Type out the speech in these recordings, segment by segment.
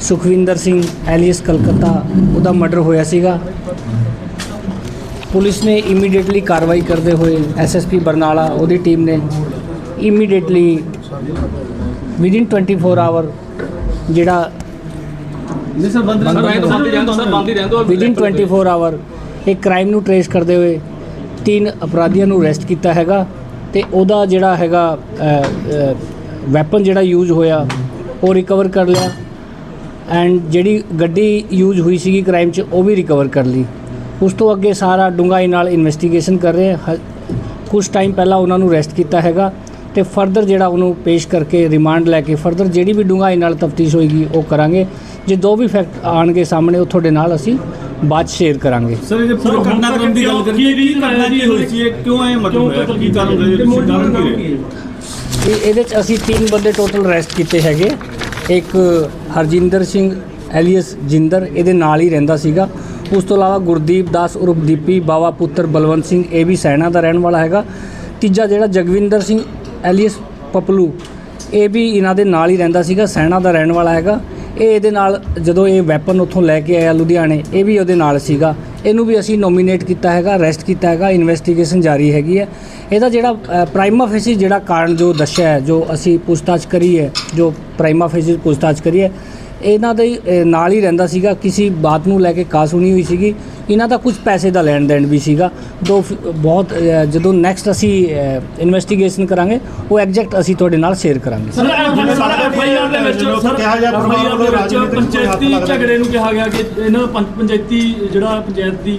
Sukhwinder Singh alias Calcutta ਉਹਦਾ murder ਹੋਇਆ ਸੀਗਾ। ਪੁਲਿਸ ਨੇ ਇਮੀਡੀਏਟਲੀ ਕਾਰਵਾਈ ਕਰਦੇ ਹੋਏ ਐਸਐਸਪੀ ਬਰਨਾਲਾ ਉਹਦੀ ਟੀਮ ਨੇ ਇਮੀਡੀਏਟਲੀ ਵਿਦਿਨ 24 ਆਵਰ ਜਿਹੜਾ ਨਹੀਂ ਸਰ ਬੰਦ ਵਿਦਿਨ 24 ਆਵਰ ਇਹ ਕ੍ਰਾਈਮ ਨੂੰ ਟਰੇਸ ਕਰਦੇ ਹੋਏ ਤਿੰਨ ਅਪਰਾਧੀਆਂ ਨੂੰ ਅਰੈਸਟ ਕੀਤਾ ਹੈਗਾ ਤੇ ਉਹਦਾ ਜਿਹੜਾ ਹੈਗਾ ਵੈਪਨ ਜਿਹੜਾ ਯੂਜ਼ ਹੋਇਆ ਉਹ ਰਿਕਵਰ ਕਰ ਲਿਆ। ਐਂਡ ਜਿਹੜੀ ਗੱਡੀ ਯੂਜ਼ ਹੋਈ ਸੀਗੀ ਕ੍ਰਾਈਮ 'ਚ ਉਹ ਵੀ ਰਿਕਵਰ ਕਰ ਲਈ। ਉਸ ਤੋਂ ਅੱਗੇ ਸਾਰਾ ਡੂੰਘਾਈ ਨਾਲ ਇਨਵੈਸਟੀਗੇਸ਼ਨ ਕਰ ਰਹੇ ਹਾਂ ਕੁਝ ਟਾਈਮ ਪਹਿਲਾਂ ਉਹਨਾਂ ਨੂੰ ਅਰੈਸਟ ਕੀਤਾ ਹੈਗਾ ਤੇ ਫਰਦਰ ਜਿਹੜਾ ਉਹਨੂੰ ਪੇਸ਼ ਕਰਕੇ ਰਿਮਾਂਡ ਲੈ ਕੇ ਫਰਦਰ ਜਿਹੜੀ ਵੀ ਡੂੰਘਾਈ ਨਾਲ ਤਫਤੀਸ਼ ਹੋਏਗੀ ਉਹ ਕਰਾਂਗੇ। ਜੇ ਦੋ ਵੀ ਫੈਕਟ ਆਣਗੇ ਸਾਹਮਣੇ ਉਹ ਤੁਹਾਡੇ ਨਾਲ ਅਸੀਂ ਬਾਅਦ ਸ਼ੇਅਰ ਕਰਾਂਗੇ। ਸਰ ਇਹ ਪੂਰਾ ਘਟਨਾਕ੍ਰਮ ਦੀ ਗੱਲ ਕਰੀਏ ਕੀ ਘਟਨਾ ਕੀ ਹੋਈ ਸੀ? ਇਹ ਕਿਉਂ ਇਹ ਮਤਲਬ ਹੋਇਆ? ਕੀ ਕਾਰਨ ਹੋਇਆ ਤੁਸੀਂ ਕਾਰਨ ਕੀ ਰਹੇ ਇਹ ਇਹਦੇ ਚ ਅਸੀਂ ਤਿੰਨ ਬੰਦੇ ਟੋਟਲ ਅਰੈਸਟ ਕੀਤੇ ਹੈਗੇ। ਇੱਕ ਹਰਜਿੰਦਰ ਸਿੰਘ ਐਲੀਅਸ ਜਿੰਦਰ ਇਹਦੇ ਨਾਲ ਹੀ ਰਹਿੰਦਾ ਸੀਗਾ। ਉਸ ਤੋਂ ਇਲਾਵਾ ਗੁਰਦੀਪ ਦਾਸ ਉਰਫ ਦੀਪੀ, ਬਾਵਾ ਪੁੱਤਰ ਬਲਵੰਤ ਸਿੰਘ, ਇਹ ਵੀ ਸੈਣਾ ਦਾ ਰਹਿਣ ਵਾਲਾ ਹੈਗਾ। ਤੀਜਾ ਜਿਹੜਾ ਜਗਵਿੰਦਰ ਸਿੰਘ ਐਲੀਅਸ ਪਪਲੂ, ਇਹ ਵੀ ਇਹਨਾਂ ਦੇ ਨਾਲ ਹੀ ਰਹਿੰਦਾ ਸੀਗਾ ਸੈਣਾ ਦਾ ਰਹਿਣ ਵਾਲਾ ਹੈਗਾ। ਇਹ ਇਹਦੇ ਨਾਲ ਜਦੋਂ ਇਹ ਵੈਪਨ ਉੱਥੋਂ ਲੈ ਕੇ ਆਇਆ ਲੁਧਿਆਣੇ, ਇਹ ਵੀ ਉਹਦੇ ਨਾਲ ਸੀਗਾ। ਇਹਨੂੰ ਵੀ ਅਸੀਂ ਨੋਮੀਨੇਟ ਕੀਤਾ ਹੈਗਾ ਅਰੈਸਟ ਕੀਤਾ ਹੈਗਾ ਇਨਵੈਸਟੀਗੇਸ਼ਨ ਜਾਰੀ ਹੈਗੀ ਹੈ। ਇਹਦਾ ਜਿਹੜਾ ਪ੍ਰਾਈਮਾ ਫੇਸੀ ਜਿਹੜਾ ਕਾਰਨ ਜੋ ਦੱਸਿਆ ਜੋ ਅਸੀਂ ਪੁੱਛਤਾਛ ਕਰੀ ਹੈ, ਜੋ ਪ੍ਰਾਈਮਾ ਫੇਸੀ ਪੁੱਛਤਾਛ ਕਰੀ ਹੈ ਇਹਨਾਂ ਦੇ ਨਾਲ ਹੀ ਰਹਿੰਦਾ ਸੀਗਾ। ਕਿਸੇ ਬਾਤ ਨੂੰ ਲੈ ਕੇ ਕਾਸ ਸੁਣੀ ਹੋਈ ਸੀਗੀ। ਇਹਨਾਂ ਦਾ ਕੁਝ ਪੈਸੇ ਦਾ ਲੈਣ ਦੇਣ ਵੀ ਸੀਗਾ। ਦੋ ਬਹੁਤ ਜਦੋਂ ਨੈਕਸਟ ਅਸੀਂ ਇਨਵੈਸਟੀਗੇਸ਼ਨ ਕਰਾਂਗੇ ਉਹ ਐਗਜ਼ੈਕਟ ਅਸੀਂ ਤੁਹਾਡੇ ਨਾਲ ਸ਼ੇਅਰ ਕਰਾਂਗੇ। ਸਰ ਸਰ ਐਫਆਈਆਰ ਦੇ ਵਿੱਚ ਸਰ ਕਿਹਾ ਜਾ ਪਰਿਵਾਰ FIR ਦੇ ਵੱਲੋਂ ਵਿੱਚ ਰਾਜਨੀਤਿਕ ਕੋਈ ਹੱਥ ਪੰਚਾਇਤੀ ਲੱਗਦਾ ਝਗੜੇ ਨੂੰ ਕਿਹਾ ਗਿਆ ਕਿ ਇਹਨਾਂ ਪੰਚ- ਪੰਚਾਇਤੀ ਜਿਹੜਾ ਪੰਚਾਇਤ ਦੀ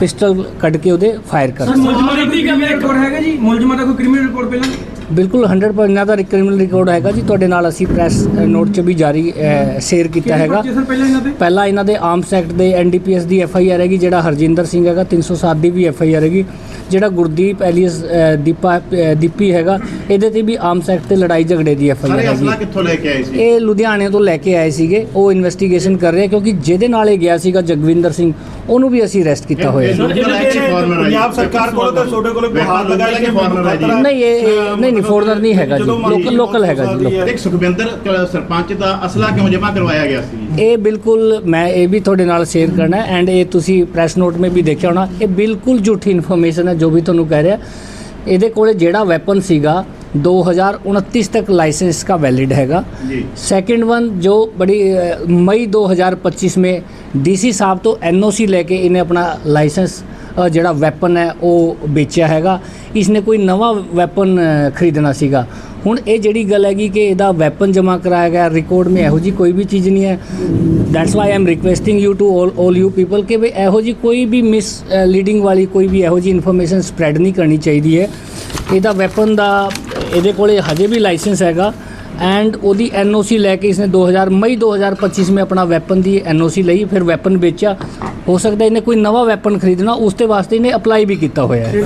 ਪਿਸਟਲ ਕੱਢ ਕੇ ਉਹਦੇ ਫਾਇਰ ਕਰ ਮੁਲਜ਼ਮਾਂ ਦੀ ਕਿਵੇਂ ਰਿਕਾਰਡ ਹੈਗਾ ਜੀ? ਮੁਲਜ਼ਮਾਂ ਦਾ ਕੋਈ ਕ੍ਰਿਮੀਨਲ ਰਿਪੋਰਟ ਪਹਿਲਾਂ? ਬਿਲਕੁਲ 100% ਇਹਨਾਂ ਦਾ ਕ੍ਰਿਮੀਨਲ ਰਿਕਾਰਡ ਹੈਗਾ ਜੀ। ਤੁਹਾਡੇ ਨਾਲ ਅਸੀਂ ਪ੍ਰੈਸ ਨੋਟ 'ਚ ਵੀ ਜਾਰੀ ਸ਼ੇਅਰ ਕੀਤਾ ਹੈਗਾ। ਪਹਿਲਾਂ ਇਹਨਾਂ ਤੇ? ਪਹਿਲਾਂ ਇਹਨਾਂ ਦੇ ਆਰਮਸ ਐਕਟ ਦੇ ਐਨਡੀਪੀਐਸ ਦੀ ਐਫ ਆਈ ਆਰ ਹੈਗੀ ਜਿਹੜਾ ਹਰਜਿੰਦਰ ਸਿੰਘ ਹੈਗਾ 307 ਦੀ ਵੀ ਐਫ ਆਈ ਆਰ ਹੈਗੀ। ਜਿਹੜਾ ਗੁਰਦੀਪ ਐਲੀਅਸ ਦੀਪਾ ਦੀਪੀ ਹੈਗਾ ਇਹਦੇ ਤੇ ਵੀ ਆਰਮਸ ਐਕਟ ਤੇ ਲੜਾਈ ਝਗੜੇ ਦੀ ਐਫ ਆਈ ਆਰ ਹੈਗੀ। ਕਿੱਥੋਂ ਲੈ ਕੇ ਆਏ ਸੀ? ਇਹ ਲੁਧਿਆਣੇ ਤੋਂ ਲੈ ਕੇ ਆਏ ਸੀਗੇ ਉਹ ਇਨਵੈਸਟੀਗੇਸ਼ਨ ਕਰ ਰਹੇ ਕਿਉਂਕਿ ਜਿਹਦੇ ਨਾਲ ਇਹ ਗਿਆ ਸੀਗਾ ਜਗਵਿੰਦਰ ਸਿੰਘ ਉਹਨੂੰ ਵੀ ਅਸੀਂ ਅਰੈਸਟ ਕੀਤਾ ਹੋਇਆ। ਪੰਜਾਬ ਸਰਕਾਰ ਕੋਲ ਤਾਂ ਤੁਹਾਡੇ ਕੋਲ ਕੋਈ ਹਾथ ਲਗਾਇਆ ਕਿ ਫਾਰਮਰ ਹੈ ਜੀ। ਨਹੀਂ ਇਹ ਨਹੀਂ ਨਹੀਂ ਫੋਰਨਰ ਨਹੀਂ ਹੈਗਾ ਜੀ। ਲੋਕਲ ਲੋਕਲ ਹੈਗਾ ਜੀ। ਇੱਕ ਸੁਖਵਿੰਦਰ ਸਰਪੰਚ ਦਾ ਅਸਲਾ ਕਿਉਂ ਜਮ੍ਹਾਂ ਕਰਵਾਇਆ ਗਿਆ ਸੀ? ਇਹ ਬਿਲਕੁਲ ਮੈਂ ਇਹ ਵੀ ਤੁਹਾਡੇ ਨਾਲ ਸ਼ੇਅਰ ਕਰਨਾ ਐਂਡ ਇਹ ਤੁਸੀਂ ਪ੍ਰੈਸ ਨੋਟ ਮੇ ਵੀ ਦੇਖਿਆ ਹੋਣਾ ਇਹ ਬਿਲਕੁਲ ਝੂਠੀ ਇਨਫੋਰਮੇਸ਼ਨ ਹੈ ਜੋ ਵੀ ਤੁਹਾਨੂੰ ਕਹਿ ਰਿਹਾ ਇਹਦੇ ਕੋਲੇ ਜਿਹੜਾ ਵੈਪਨ ਸੀਗਾ 2029 ਤੱਕ ਲਾਇਸੈਂਸ लाइसेंस का वैलिड हैगा सेकंड वन जो बड़ी मई 2025 में डीसी साहब तो ਲੈ ਕੇ ਇਹਨੇ ਆਪਣਾ ਲਾਇਸੈਂਸ ਜਿਹੜਾ ਵੈਪਨ ਹੈ ਉਹ ਵੇਚਿਆ ਹੈਗਾ। ਇਸਨੇ ਕੋਈ ਨਵਾਂ ਵੈਪਨ ਖਰੀਦਣਾ ਸੀਗਾ। ਹੁਣ ਇਹ ਜਿਹੜੀ ਗੱਲ ਹੈਗੀ ਕਿ ਇਹਦਾ ਵੈਪਨ ਜਮ੍ਹਾਂ ਕਰਾਇਆ ਗਿਆ ਰਿਕਾਰਡ ਮੇ ਇਹੋ ਜੀ ਕੋਈ ਵੀ ਚੀਜ਼ ਨਹੀਂ ਹੈ। That's why I'm requesting you to 올올 you people ਕਿ ਵੀ ਇਹੋ ਜੀ ਕੋਈ ਵੀ ਮਿਸ ਲੀਡਿੰਗ ਵਾਲੀ ਕੋਈ ਵੀ ਇਹੋ ਜੀ ਇਨਫੋਰਮੇਸ਼ਨ ਸਪਰੈਡ ਨਹੀਂ ਕਰਨੀ ਚਾਹੀਦੀ ਹੈ। ਇਹਦਾ ਵੈਪਨ ਦਾ, ਇਹਦੇ ਕੋਲੇ ਹਜੇ ਵੀ ਲਾਇਸੈਂਸ ਹੈਗਾ। ਐਂਡ ਉਹਦੀ ਐਨਓਸੀ ਲੈ ਕੇ ਇਸਨੇ 2000 ਮਈ 2025 ਵਿੱਚ ਆਪਣਾ ਵੈਪਨ ਦੀ ਐਨਓਸੀ ਲਈ ਫਿਰ ਵੈਪਨ ਵੇਚਿਆ। ਹੋ ਸਕਦਾ ਇਹਨੇ ਕੋਈ ਨਵਾਂ ਵੈਪਨ ਖਰੀਦਣਾ ਉਸ ਤੇ ਵਾਸਤੇ ਇਹਨੇ ਅਪਲਾਈ ਵੀ ਕੀਤਾ ਹੋਇਆ ਹੈ।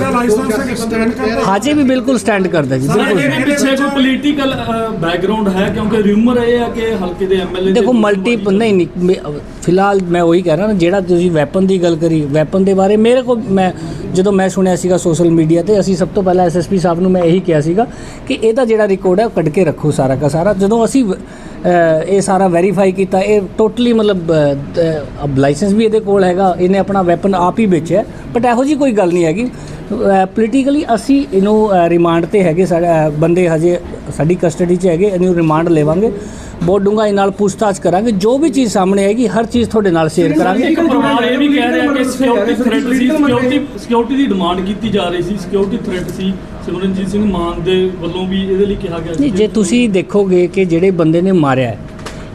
ਹਾਜੀ ਵੀ ਬਿਲਕੁਲ ਸਟੈਂਡ ਕਰਦਾ ਜੀ ਬਿਲਕੁਲ। ਪਿੱਛੇ ਕੋਈ ਪੋਲੀਟੀਕਲ ਬੈਕਗ੍ਰਾਉਂਡ ਹੈ? ਕਿਉਂਕਿ ਰਿਊਮਰ ਇਹ ਹੈ ਕਿ ਹਲਕੇ ਦੇ ਐਮਐਲਏ ਦੇਖੋ ਮਲਟੀ ਨਹੀਂ ਨਹੀਂ ਫਿਲਹਾਲ ਮੈਂ ਉਹੀ ਕਹਿ ਰਿਹਾ ਨਾ ਜਿਹੜਾ ਤੁਸੀਂ ਵੈਪਨ ਦੀ ਗੱਲ ਕਰੀ ਵੈਪਨ ਦੇ ਬਾਰੇ ਮੇਰੇ ਕੋਲ ਮੈਂ ਜਦੋਂ ਮੈਂ ਸੁਣਿਆ ਸੀਗਾ ਸੋਸ਼ਲ ਮੀਡੀਆ ਤੇ, ਅਸੀਂ ਸਭ ਤੋਂ ਪਹਿਲਾਂ ਐਸਐਸਪੀ ਸਾਹਿਬ ਨੂੰ ਮੈਂ ਇਹੀ ਕਿਹਾ ਸੀਗਾ ਕਿ ਇਹਦਾ ਜਿਹੜਾ ਰਿਕਾਰਡ ਹੈ ਉਹ ਕੱਢ ਕੇ ਰੱਖੋ ਸਾਰਾ ਦਾ ਸਾਰਾ। ਜਦੋਂ ਅਸੀਂ ਇਹ ਸਾਰਾ ਵੈਰੀਫਾਈ ਕੀਤਾ। ਇਹ ਟੋਟਲੀ ਮਤਲਬ ਅਬ ਲਾਇਸੈਂਸ ਵੀ ਇਹਦੇ ਕੋਲ ਹੈਗਾ। ਇਹਨੇ ਆਪਣਾ ਵੈਪਨ ਆਪ ਹੀ ਵੇਚਿਆ ਬਟ ਇਹੋ ਜੀ ਕੋਈ ਗੱਲ ਨਹੀਂ ਹੈਗੀ। ਪੋਲੀਟੀਕਲੀ ਅਸੀਂ ਇਹਨੂੰ ਰਿਮਾਂਡ ਤੇ ਹੈਗੇ ਬੰਦੇ ਹਜੇ ਸਾਡੀ ਕਸਟਡੀ 'ਚ ਹੈਗੇ। ਇਹਨੂੰ ਰਿਮਾਂਡ ਲੈਵਾਂਗੇ। ਬਹੁਤ ਡੂੰਘਾਈ ਨਾਲ ਪੁੱਛਤਾਛ ਕਰਾਂਗੇ। ਜੋ ਵੀ ਚੀਜ਼ ਸਾਹਮਣੇ ਆਏਗੀ ਹਰ ਚੀਜ਼ ਤੁਹਾਡੇ ਨਾਲ ਸ਼ੇਅਰ ਕਰਾਂਗੇ। ਇੱਕ ਪਰਿਵਾਰ ਇਹ ਵੀ ਕਹਿ ਰਿਹਾ ਕਿ ਸਿਕਿਉਰਿਟੀ ਥ੍ਰੈਟ ਸੀ। ਸਿਕਿਉਰਿਟੀ ਸਿਕਿਉਰਿਟੀ ਦੀ ਡਿਮਾਂਡ ਕੀਤੀ ਜਾ ਰਹੀ ਸੀ। ਸਿਕਿਉਰਿਟੀ ਥ੍ਰੈਟ ਸੀ। ਸਿਮਰਨਜੀਤ ਸਿੰਘ ਮਾਨ ਦੇ ਵੱਲੋਂ ਵੀ ਇਹਦੇ ਲਈ ਕਿਹਾ ਗਿਆ ਨਹੀਂ ਜੇ ਤੁਸੀਂ ਦੇਖੋਗੇ ਕਿ ਜਿਹੜੇ ਬੰਦੇ ਨੇ ਮਾਰਿਆ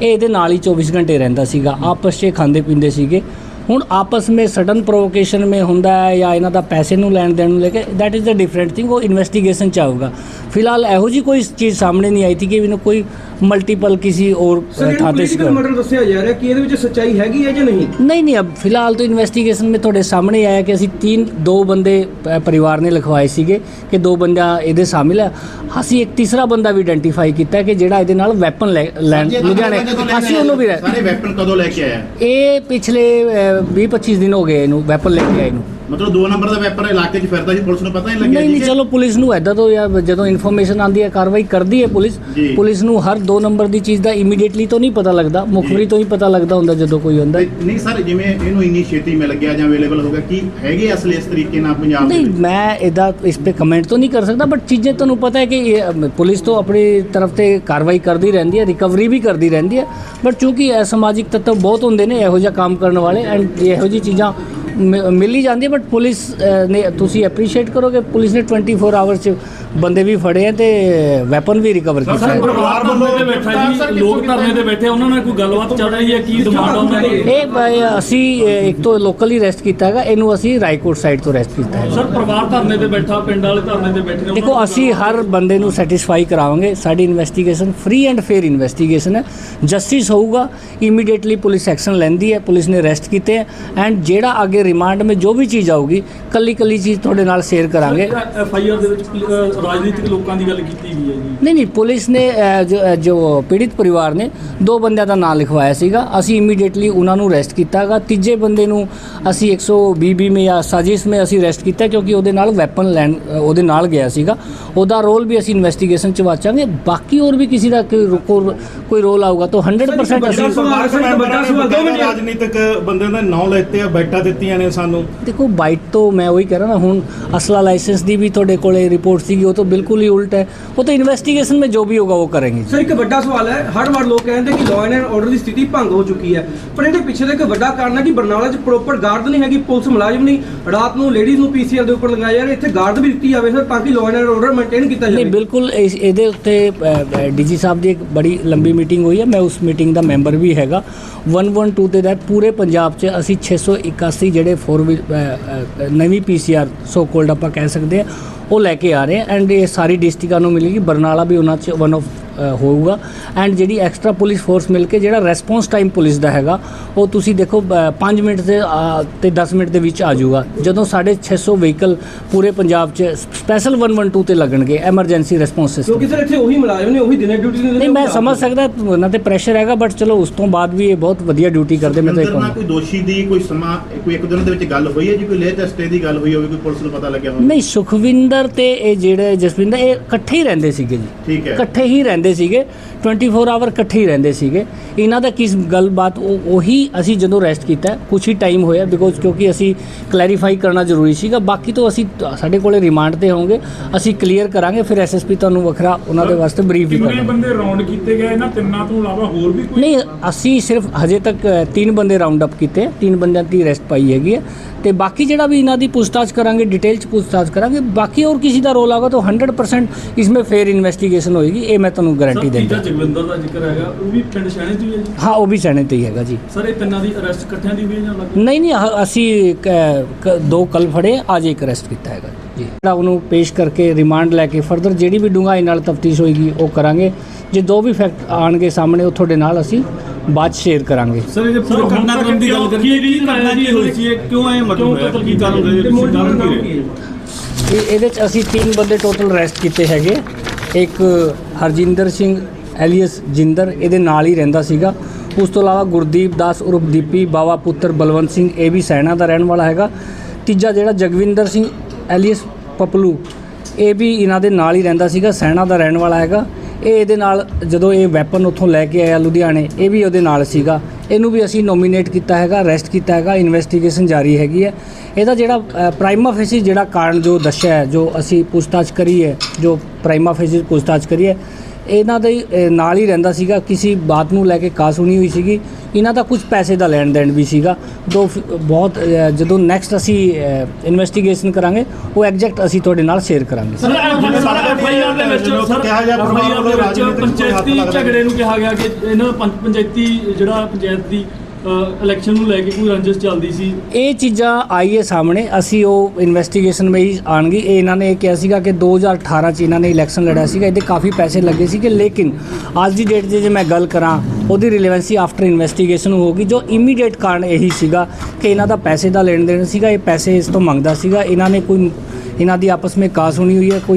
ਇਹ ਇਹਦੇ ਨਾਲ ਹੀ 24 ਘੰਟੇ ਰਹਿੰਦਾ ਸੀਗਾ ਆਪਸ 'ਚ ਖਾਂਦੇ ਪੀਂਦੇ ਸੀਗੇ। ਹੁਣ ਆਪਸ ਵਿੱਚ ਸਡਨ ਪ੍ਰੋਵੋਕੇਸ਼ਨ ਵਿੱਚ ਹੁੰਦਾ ਹੈ ਜਾਂ ਇਹਨਾਂ ਦਾ ਪੈਸੇ ਨੂੰ ਲੈਣ ਦੇਣ ਨੂੰ ਲੈ ਕੇ that is a different thing ਉਹ ਇਨਵੈਸਟੀਗੇਸ਼ਨ ਚ ਆਊਗਾ। ਫਿਲਹਾਲ ਇਹੋ ਜੀ ਕੋਈ ਚੀਜ਼ ਸਾਹਮਣੇ ਨਹੀਂ ਆਈ ਸੀ ਕਿ ਇਹਨੂੰ ਕੋਈ ਮਲਟੀਪਲ ਕਿਸੇ ਹੋਰ ਥਾਂ ਤੇ ਸੀ ਮਰਡਰ ਦੱਸਿਆ ਜਾ ਰਿਹਾ ਕਿ ਇਹਦੇ ਵਿੱਚ ਸੱਚਾਈ ਹੈਗੀ ਹੈ ਜਾਂ ਨਹੀਂ? ਨਹੀਂ ਨਹੀਂ ਅਬ ਫਿਲਹਾਲ ਤਾਂ ਇਨਵੈਸਟੀਗੇਸ਼ਨ ਵਿੱਚ ਤੁਹਾਡੇ ਸਾਹਮਣੇ ਆਇਆ ਕਿ ਅਸੀਂ ਤਿੰਨ ਦੋ ਬੰਦੇ ਪਰਿਵਾਰ ਨੇ ਲਿਖਵਾਏ ਸੀਗੇ ਕਿ ਦੋ ਬੰਦਾ ਇਹਦੇ ਸ਼ਾਮਿਲ ਹੈ। ਅਸੀਂ ਇੱਕ ਤੀਸਰਾ ਬੰਦਾ ਵੀ ਆਇਡੈਂਟੀਫਾਈ ਕੀਤਾ ਕਿ ਜਿਹੜਾ ਇਹਦੇ ਨਾਲ ਵੈਪਨ ਲੈ ਲੈਣ ਲੁਧਿਆਣੇ ਅਸੀਂ ਉਹਨੂੰ ਵੀ ਸਾਰੇ ਵੈਪਨ ਕਦੋਂ ਲੈ ਕੇ ਆਇਆ ਇਹ ਪਿਛਲੇ 20 25 ਦਿਨ ਹੋ ਗਏ ਇਹਨੂੰ ਵੈਪਨ ਲੈ ਕੇ ਆਏ ਨੂੰ। ਮਤਲਬ ਦੋ ਨੰਬਰ ਦਾ ਵੈਪਰ ਇਲਾਕੇ 'ਚ ਫਿਰਦਾ ਸੀ ਪੁਲਿਸ ਨੂੰ ਪਤਾ ਨਹੀਂ ਲੱਗਿਆ ਨਹੀਂ ਨਹੀਂ ਚਲੋ ਪੁਲਿਸ ਨੂੰ ਐਦਾਂ ਤੋਂ ਯਾਰ ਜਦੋਂ ਇਨਫੋਰਮੇਸ਼ਨ ਆਂਦੀ ਹੈ ਕਾਰਵਾਈ ਕਰਦੀ ਹੈ ਪੁਲਿਸ ਪੁਲਿਸ ਨੂੰ ਹਰ ਦੋ ਨੰਬਰ ਦੀ ਚੀਜ਼ ਦਾ ਇਮੀਡੀਏਟਲੀ ਤੋਂ ਨਹੀਂ ਪਤਾ ਲੱਗਦਾ ਮੁਖਬਰੀ ਤੋਂ ਹੀ ਪਤਾ ਲੱਗਦਾ ਹੁੰਦਾ ਜਦੋਂ ਕੋਈ ਹੁੰਦਾ ਨਹੀਂ- ਸਰ ਜਿਵੇਂ ਇਹਨੂੰ ਇੰਨੀ ਮਿਲ ਗਿਆ ਜਾਂ ਅਵੇਲੇਬਲ ਹੋ ਗਿਆ ਕੀ ਹੈਗੇ ਅਸਲੇ ਇਸ ਤਰੀਕੇ ਨਾਲ ਪੰਜਾਬ ਦੇ ਨਹੀਂ ਮੈਂ ਇਹਦਾ ਇਸ ਤੇ ਕਮੈਂਟ ਤੋਂ ਨਹੀਂ ਕਰ ਸਕਦਾ ਬਟ ਚੀਜ਼ਾਂ ਤੁਹਾਨੂੰ ਪਤਾ ਹੈ ਕਿ ਇਹ, ਪੁਲਿਸ ਤੋਂ ਆਪਣੀ ਤਰਫ ਤੇ ਕਾਰਵਾਈ ਕਰਦੀ ਰਹਿੰਦੀ ਹੈ ਰਿਕਵਰੀ ਵੀ ਕਰਦੀ ਰਹਿੰਦੀ ਹੈ ਬਟ ਚੂੰਕਿ ਇਹ ਸਮਾਜਿਕ ਤੱਤਵ ਬਹੁਤ ਹੁੰਦੇ ਨੇ ਇਹੋ ਜਿਹਾ ਕੰਮ ਕਰਨ ਵਾਲੇ ਐਂਡ ਇਹੋ ਜਿਹੀ ਚੀਜ਼ਾਂ ਮਿਲ ਹੀ ਜਾਂਦੀ ਬਟ ਪੁਲਿਸ ਨੇ ਤੁਸੀਂ ਐਪਰੀਸ਼ੀਏਟ ਕਰੋਗੇ ਪੁਲਿਸ ਨੇ 24 ਆਵਰਸ ਚ ਬੰਦੇ ਵੀ ਫੜੇ ਆ ਤੇ ਵੈਪਨ ਵੀ ਰਿਕਵਰ ਕੀਤਾ ਸਰ ਹੈ। ਪਰਿਵਾਰ ਵੱਲੋਂ ਤੇ ਬੈਠਾ ਜੀ ਲੋਕ ਧਰਨੇ ਤੇ ਬੈਠੇ ਉਹਨਾਂ ਨਾਲ ਕੋਈ ਗੱਲਬਾਤ ਚੱਲ ਰਹੀ ਹੈ? ਕੀ ਡਿਮਾਂਡ ਆ ਉਹਨਾਂ ਦੀ? ਇਹ ਬ- ਅਸੀਂ ਇੱਕ ਤੋਂ ਲੋਕਲ ਰੈਸਟ ਕੀਤਾ ਹੈਗਾ ਇਹਨੂੰ ਅਸੀਂ ਰਾਏਕੋਟ ਸਾਈਡ ਤੋਂ ਰੈਸਟ ਕੀਤਾ ਹੈ ਸਰ ਪਰਿਵਾਰ ਧਰਨੇ ਤੇ ਬੈਠਾ ਪਿੰਡ ਵਾਲੇ ਧਰਨੇ ਤੇ ਬੈਠੇ ਦੇਖੋ ਅਸੀਂ ਹਰ ਬੰਦੇ ਨੂੰ ਸੈਟੀਸਫਾਈ ਕਰਾਵਾਂਗੇ। ਸਾਡੀ investigation free and fair investigation ਹੈ। ਜਸਟਿਸ ਹੋਊਗਾ ਇਮੀਡੀਏਟਲੀ ਪੁਲਿਸ ਐਕਸ਼ਨ ਲੈਂਦੀ ਹੈ ਪੁਲਿਸ ਨੇ ਅਰੈਸਟ ਕੀਤੇ ਹੈ। ਐਂਡ ਜਿਹੜਾ ਅੱਗੇ ਰਿਮਾਂਡ ਵਿੱਚ ਜੋ ਵੀ ਚੀਜ਼ ਆਊਗੀ ਕੱਲੀ ਕੱਲੀ ਚੀਜ਼ ਤੁਹਾਡੇ ਨਾਲ ਸ਼ੇਅਰ ਕਰਾਂਗੇ। ਐਫ ਆਈ ਆਰ ਦੇ ਵਿੱਚ ਰਾਜਨੀਤਿਕ ਲੋਕਾਂ ਦੀ ਗੱਲ ਕੀਤੀ ਗਈ ਹੈ ਜੀ। ਨਹੀਂ ਨਹੀਂ ਪੁਲਿਸ ਨੇ ਅ, ਜੋ ਅ, ਜੋ ਪੀੜਿਤ ਪਰਿਵਾਰ ਨੇ ਦੋ ਬੰਦਿਆਂ ਦਾ ਨਾਮ ਲਿਖਵਾਇਆ ਸੀਗਾ। ਅਸੀਂ ਇਮੀਡੀਏਟਲੀ ਉਹਨਾਂ ਨੂੰ ਅਰੈਸਟ ਕੀਤਾਗਾ। ਤੀਜੇ ਬੰਦੇ ਨੂੰ ਅਸੀਂ 120 ਬੀ ਮੇ ਜਾਂ ਸਾਜ਼ਿਸ਼ ਮੇ ਅਸੀਂ ਅਰੈਸਟ ਕੀਤਾ ਕਿਉਂਕਿ ਉਹਦੇ ਨਾਲ ਵੈਪਨ ਲੈਣ ਅ, ਉਹਦੇ ਨਾਲ ਗਿਆ ਸੀਗਾ। ਉਹਦਾ ਰੋਲ ਵੀ ਅਸੀਂ ਇਨਵੈਸਟੀਗੇਸ਼ਨ ਚ ਵਾਚਾਂਗੇ। ਬਾਕੀ ਹੋਰ ਵੀ ਕਿਸੇ ਦਾ ਕੋਈ ਰੋ- ਕੋਈ ਰੋਲ ਆਊਗਾ ਤਾਂ 100% ਅਸੀਂ ਸਵਾਲ ਸਰ, ਇੱਕ ਵੱਡਾ ਸਵਾਲ ਦੋ ਮਿੰਟ। ਰਾਜਨੀਤਿਕ ਬੰਦਿਆਂ ਦੇ ਨਾਂ ਲੈਤੇ ਆ ਬੈਠਾ ਦਿੱਤੀਆਂ ਨੇ ਸਾਨੂੰ। ਦੇਖੋ ਬਾਈਟ ਤੋਂ ਮੈਂ ਉਹੀ ਕਹਿ ਰਿਹਾ ਨਾ ਹੁਣ ਅਸਲਾ ਲਾਇਸੈਂਸ ਦੀ ਵੀ ਤੁਹਾਡੇ ਕੋਲੇ ਰਿਪੋਰਟ ਸੀਗੀ ਉਹ ਤਾਂ ਬਿਲਕੁਲ ਹੀ ਉਲਟ ਹੈ ਉਹ ਤਾਂ ਇਨਵੈਸਟੀਗੇਸ਼ਨ में जो भी होगा वो करेंगे ਸਰ ਇੱਕ ਵੱਡਾ ਸਵਾਲ ਹੈ ਹਰ ਵਾਰ ਲੋਕ ਕਹਿੰਦੇ ਕਿ ਲਾਅ ਐਂਡ ਆਰਡਰ ਦੀ ਸਥਿਤੀ ਭੰਗ ਹੋ ਚੁੱਕੀ ਹੈ ਪਰ ਇਹਦੇ ਪਿੱਛੇ ਦਾ ਇੱਕ ਵੱਡਾ ਕਾਰਨ ਹੈ ਕਿ ਬਰਨਾਲਾ 'ਚ ਪ੍ਰੋਪਰ ਗਾਰਡ ਨਹੀਂ ਹੈਗੀ ਪੁਲਿਸ ਮੁਲਾਜ਼ਮ ਨਹੀਂ ਰਾਤ ਨੂੰ ਲੇਡੀਜ਼ ਨੂੰ ਪੀਸੀਆਰ ਦੇ ਉੱਪਰ ਲਗਾਇਆ ਜਾ ਰਿਹਾ ਇੱਥੇ ਗਾਰਡ ਵੀ ਦਿੱਤੀ ਜਾਵੇ ਸਰ ਤਾਂ ਕਿ ਲਾਅ ਐਂਡ ਆਰਡਰ ਮੇਨਟੇਨ ਕੀਤਾ ਨਹੀਂ ਜਾਵੇ ਬਿਲਕੁਲ ਇਸ- ਇਹਦੇ ਉੱਤੇ ਡੀਜੀ ਸਾਹਿਬ ਦੀ ਇੱਕ ਬੜੀ ਲੰਬੀ ਮੀਟਿੰਗ ਹੋਈ ਹੈ ਮੈਂ ਉਸ ਮੀਟਿੰਗ ਦਾ ਮੈਂਬਰ ਵੀ ਹੈਗਾ 112 ਤੇ ਤਹਿਤ ਪੂਰੇ ਪੰਜਾਬ 'ਚ ਅਸੀਂ 681 ਜਿਹੜੇ 4 ਨਵੀਂ ਪੀਸੀਆਰ ਸੋ ਕੋਲਡ ਆਪਾਂ ਕਹਿ ਸਕਦੇ ਆ ਉਹ ਲੈ ਕੇ ਆ ਰਹੇ ਐਂਡ ਇਹ ਸਾਰੀ ਡਿਸਟ੍ਰਿਕਟਾਂ ਨੂੰ ਮਿਲੇਗੀ। ਬਰਨਾਲਾ ਵੀ ਉਹਨਾਂ 'ਚ ਵਨ ਆਫ ਹੋਊਗਾ। ਐਂਡ ਜਿਹੜੀ ਐਕਸਟਰਾ ਪੁਲਿਸ ਫੋਰਸ ਮਿਲ ਕੇ ਜਿਹੜਾ ਰੈਸਪੌਂਸ ਟਾਈਮ ਪੁਲਿਸ ਦਾ ਹੈਗਾ ਉਹ ਤੁਸੀਂ ਦੇਖੋ 5 ਮਿੰਟ ਦੇ ਤੇ 10 ਮਿੰਟ ਦੇ ਵਿੱਚ ਆ ਜਾਊਗਾ। ਜਦੋਂ ਸਾਡੇ 600 ਵਹੀਕਲ ਪੂਰੇ ਪੰਜਾਬ 'ਚ ਸਪੈਸ਼ਲ 112 ਤੇ ਲੱਗਣਗੇ ਐਮਰਜੈਂਸੀ ਰੈਸਪੌਂਸ ਸਿਸਟਮ ਕਿਉਂਕਿ ਸਰ ਇੱਥੇ ਉਹੀ ਮੁਲਾਜ਼ਮ ਨੇ ਉਹੀ ਦਿਨੇ ਡਿਊਟੀ ਦਿੰਦੇ ਨੇ ਨਹੀਂ ਮੈਂ ਸਮਝ ਸਕਦਾ ਉਹਨਾਂ ਤੇ ਪ੍ਰੈਸ਼ਰ ਹੈਗਾ ਬਟ ਚਲੋ ਉਸ ਤੋਂ ਬਾਅਦ ਵੀ ਇਹ ਬਹੁਤ ਵਧੀਆ ਡਿਊਟੀ ਕਰਦੇ ਮੈਂ ਤਾਂ ਇਹ ਕਹੂੰਗਾ। ਕੋਈ ਦੋਸ਼ੀ ਦੀ ਕੋਈ ਸਮਾਂ ਕੋਈ ਇੱਕ ਦਿਨ ਦੇ ਵਿੱਚ ਗੱਲ ਹੋਈ ਹੈ ਜੀ ਕੋਈ ਲੇਟ ਸਟੇ ਦੀ ਗੱਲ ਹੋਈ ਹੋਵੇ ਕੋਈ ਪੁਲਿਸ ਨੂੰ ਪਤਾ ਲੱਗਿਆ ਹੋਵੇ? ਨਹੀਂ ਸੁਖਵਿੰਦਰ ਤੇ ਇਹ ਜਿਹੜੇ ਜਸਵਿੰਦਰ ਇਹ ਇਕੱਠੇ ਹੀ ਰਹਿੰਦੇ ਸੀਗੇ ਜੀ। ਠੀਕ ਹੈ। ਇਕੱਠੇ ਹੀ ਰਹਿੰਦੇ ਸੀਗੇ 24 ਆਵਰ ਇਕੱਠੇ ਹੀ ਰਹਿੰਦੇ ਸੀਗੇ। ਇਹਨਾਂ ਦਾ ਕਿਸ ਗੱਲਬਾਤ ਉਹ ਉਹੀ ਅਸੀਂ ਜਦੋਂ ਰੈਸਟ ਕੀਤਾ ਕੁਝ ਹੀ ਟਾਈਮ ਹੋਇਆ ਬਿਕੋਜ਼ ਕਿਉਂਕਿ ਅਸੀਂ ਕਲੈਰੀਫਾਈ ਕਰਨਾ ਜ਼ਰੂਰੀ ਸੀਗਾ। ਬਾਕੀ ਤੋਂ ਅਸੀਂ ਸਾਡੇ ਕੋਲੇ ਰਿਮਾਂਡ ਤੇ ਹੋਵਾਂਗੇ ਅਸੀਂ ਕਲੀਅਰ ਕਰਾਂਗੇ ਫਿਰ ਐਸਐਸਪੀ ਤੁਹਾਨੂੰ ਵੱਖਰਾ ਉਹਨਾਂ ਦੇ ਵਾਸਤੇ ਬਰੀਫ ਵੀ ਕਰਾਂਗੇ। ਬੰਦੇ ਰਾਉਂਡ ਕੀਤੇ ਗਏ ਇਹਨਾਂ ਤਿੰਨਾਂ ਤੋਂ ਇਲਾਵਾ ਹੋਰ ਵੀ ਕੋਈ? ਨਹੀਂ ਅਸੀਂ ਸਿਰਫ ਹਜੇ ਤੱਕ ਤਿੰਨ ਬੰਦੇ ਰਾਉਂਡ ਅਪ ਕੀਤੇ ਤਿੰਨ ਬੰਦਿਆਂ ਦੀ ਅਰੈਸਟ ਪਾਈ ਹੈਗੀ ਹੈ। ਤੇ ਬਾਕੀ ਜਿਹੜਾ ਵੀ ਇਹਨਾਂ ਦੀ ਪੁੱਛਤਾਛ ਕਰਾਂਗੇ ਡਿਟੇਲ ਚ ਪੁੱਛਤਾਛ ਕਰਾਂਗੇ ਬਾਕੀ ਹੋਰ ਕਿਸੇ ਦਾ ਰੋਲ ਆਗਾ ਤਾਂ 100% ਇਸਮੇ ਫੇਰ ਇਨਵੈਸਟੀਗੇਸ਼ਨ ਹੋਏਗੀ ਇਹ ਮੈਂ ਤੁਹਾਨੂੰ ਗਾਰੰਟੀ ਸਰ ਦਿੰਦਾ। ਜਗਵਿੰਦਰ ਦਾ ਜ਼ਿਕਰ ਹੈਗਾ ਉਹ ਵੀ ਪਿੰਡ ਸ਼ਹਿਣੇ ਤੋਂ ਹੀ ਹੈ ਜੀ? ਹਾਂ ਉਹ ਵੀ ਸੈਣੇ ਤੇ ਹੀ ਹੈਗਾ ਜੀ। ਸਰ ਇਹ ਤਿੰਨਾਂ ਦੀ ਅਰੈਸਟ ਇਕੱਠਿਆਂ ਦੀ ਹੋਈ ਜਾਂ ਅਲੱਗ? ਨਹੀਂ ਨਹੀਂ ਆਹ ਅਸੀਂ ਕ- ਕ- ਦੋ ਕੱਲ ਫੜੇ ਅੱਜ ਇੱਕ ਅਰੈਸਟ ਕੀਤਾ ਹੈਗਾ ਜੀ। ਜਿਹੜਾ ਉਹਨੂੰ ਪੇਸ਼ ਕਰਕੇ ਰਿਮਾਂਡ ਲੈ ਕੇ ਫਰਦਰ ਜਿਹੜੀ ਵੀ ਡੂੰਘਾਈ ਨਾਲ ਤਫਤੀਸ਼ ਹੋਏਗੀ ਉਹ ਕਰਾਂਗੇ। ਜੇ ਦੋ ਵੀ ਫੈਕਟ ਆਣਗੇ ਸਾਹਮਣੇ ਉਹ ਤੁਹਾਡੇ ਨਾਲ ਅਸੀਂ ਬਾਅਦ ਸ਼ੇਅਰ ਕਰਾਂਗੇ। ਸਰ ਇਹ ਪੂਰੇ ਘਟਨਾਕ੍ਰਮ ਦੀ ਗੱਲ ਕਰੀਏ ਕੀ ਘਟਨਾ ਕੀ ਹੋਈ ਸੀ ਇਹ ਕਿਉਂ ਐ ਮਰਡਰ ਹੋਇਆ ਕੀ ਕਾਰਨ ਦੇ ਤੇ ਮੋਟਿਵ ਦਾ ਨਾਮ ਕੀ ਹੈ? ਇਹ ਇਹਦੇ ਚ ਅਸੀਂ ਤਿੰਨ ਬੰਦੇ ਟੋਟਲ ਅਰੈਸਟ ਕੀਤੇ ਹੈਗੇ। ਇੱਕ ਹਰਜਿੰਦਰ ਸਿੰਘ ਐਲੀਅਸ ਜਿੰਦਰ, ਇਹਦੇ ਨਾਲ ਹੀ ਰਹਿੰਦਾ ਸੀਗਾ। ਉਸ ਤੋਂ ਇਲਾਵਾ ਗੁਰਦੀਪ ਦਾਸ ਉਰਫ ਦੀਪੀ, ਬਾਵਾ ਪੁੱਤਰ ਬਲਵੰਤ ਸਿੰਘ, ਇਹ ਵੀ ਸੈਣਾ ਦਾ ਰਹਿਣ ਵਾਲਾ ਹੈਗਾ। ਤੀਜਾ ਜਿਹੜਾ ਜਗਵਿੰਦਰ ਸਿੰਘ ਐਲੀਅਸ ਪਪਲੂ, ਇਹ ਵੀ ਇਹਨਾਂ ਦੇ ਨਾਲ ਹੀ ਰਹਿੰਦਾ ਸੀਗਾ ਸੈਣਾ ਦਾ ਰਹਿਣ ਵਾਲਾ ਹੈਗਾ। ਇਹ ਇਹਦੇ ਨਾਲ ਜਦੋਂ ਇਹ ਵੈਪਨ ਉੱਥੋਂ ਲੈ ਕੇ ਆਇਆ ਲੁਧਿਆਣੇ, ਇਹ ਵੀ ਉਹਦੇ ਨਾਲ ਸੀਗਾ। ਇਹਨੂੰ ਵੀ ਅਸੀਂ ਨੋਮੀਨੇਟ ਕੀਤਾ ਹੈਗਾ ਅਰੈਸਟ ਕੀਤਾ ਹੈਗਾ ਇਨਵੈਸਟੀਗੇਸ਼ਨ ਜਾਰੀ ਹੈਗੀ ਹੈ। ਇਹਦਾ ਜਿਹੜਾ ਪ੍ਰਾਈਮਾ ਫੇਸੀ ਜਿਹੜਾ ਕਾਰਨ ਜੋ ਦੱਸਿਆ ਹੈ, ਜੋ ਅਸੀਂ ਪੁੱਛਤਾਛ ਕਰੀ ਹੈ, ਜੋ ਪ੍ਰਾਈਮਾ ਫੇਸੀ ਪੁੱਛਤਾਛ ਕਰੀ ਹੈ ਇਹਨਾਂ ਦੇ ਨਾਲ ਹੀ ਰਹਿੰਦਾ ਸੀਗਾ ਕਿਸੇ ਬਾਤ ਨੂੰ ਲੈ ਕੇ ਕਾਸ ਹੋਣੀ ਹੋਈ ਸੀਗੀ। ਇਹਨਾਂ ਦਾ ਕੁਝ ਪੈਸੇ ਦਾ ਲੈਣ ਦੇਣ ਵੀ ਸੀਗਾ। ਦੋ ਬਹੁਤ ਜਦੋਂ ਨੈਕਸਟ ਅਸੀਂ ਇਨਵੈਸਟੀਗੇਸ਼ਨ ਕਰਾਂਗੇ ਉਹ ਐਗਜ਼ੈਕਟ ਅਸੀਂ ਤੁਹਾਡੇ ਨਾਲ ਸ਼ੇਅਰ ਕਰਾਂਗੇ। ਸਰ ਐਫ ਆਈ ਆਰ ਦੇ ਵਿੱਚ ਸਰ ਕਿਹਾ ਜਾ FIR ਦੇ ਵਿੱਚ ਰਾਜਨੀਤਿਕ ਕੋਈ ਹੱਥ ਪੰਚਾਇਤੀ ਝਗੜੇ ਨੂੰ ਕਿਹਾ ਗਿਆ ਕਿ ਇਹਨਾਂ ਪੰਚ ਪੰਚਾਇਤੀ ਜਿਹੜਾ ਪੰਚਾਇਤ ਦੀ ਇਲੈਕਸ਼ਨ ਨੂੰ ਲੈ ਕੇ ਕੋਈ ਰੰਜਿਸ਼ ਚੱਲਦੀ ਸੀ? ਇਹ ਚੀਜ਼ਾਂ ਆਈਏ ਸਾਹਮਣੇ, ਅਸੀਂ ਉਹ ਇਨਵੈਸਟੀਗੇਸ਼ਨ ਵਿੱਚ ਆਣਗੀ ਇਹ ਇਹਨਾਂ ਨੇ ਕਿਹਾ ਸੀਗਾ ਕਿ 2018 ਚ ਇਹਨਾਂ ਨੇ ਇਲੈਕਸ਼ਨ ਲੜਿਆ ਸੀਗਾ। ਇਹਦੇ ਕਾਫੀ ਪੈਸੇ ਲੱਗੇ ਸੀਗੇ, ਲੇਕਿਨ ਅੱਜ ਦੀ ਡੇਟ 'ਤੇ ਜੇ ਮੈਂ ਗੱਲ ਕਰਾਂ, ਉਹਦੀ ਰਿਲੇਵੈਂਸੀ ਆਫਟਰ ਇਨਵੈਸਟੀਗੇਸ਼ਨ ਹੋਗੀ ਜੋ ਇਮੀਡੀਏਟ ਕਾਰਨ ਇਹੀ ਸੀਗਾ ਕਿ ਇਹਨਾਂ ਦਾ ਪੈਸੇ ਦਾ ਲੈਣ ਦੇਣ ਸੀਗਾ, ਇਹ ਪੈਸੇ ਇਸ ਤੋਂ ਮੰਗਦਾ ਸੀਗਾ। ਇਹਨਾਂ ਨੇ ਕੋਈ, ਇਹਨਾਂ ਦੀ ਆਪਸ ਵਿੱਚ ਕਾਸ ਹੋਣੀ ਹੋਈ ਹੈ, ਕੋਈ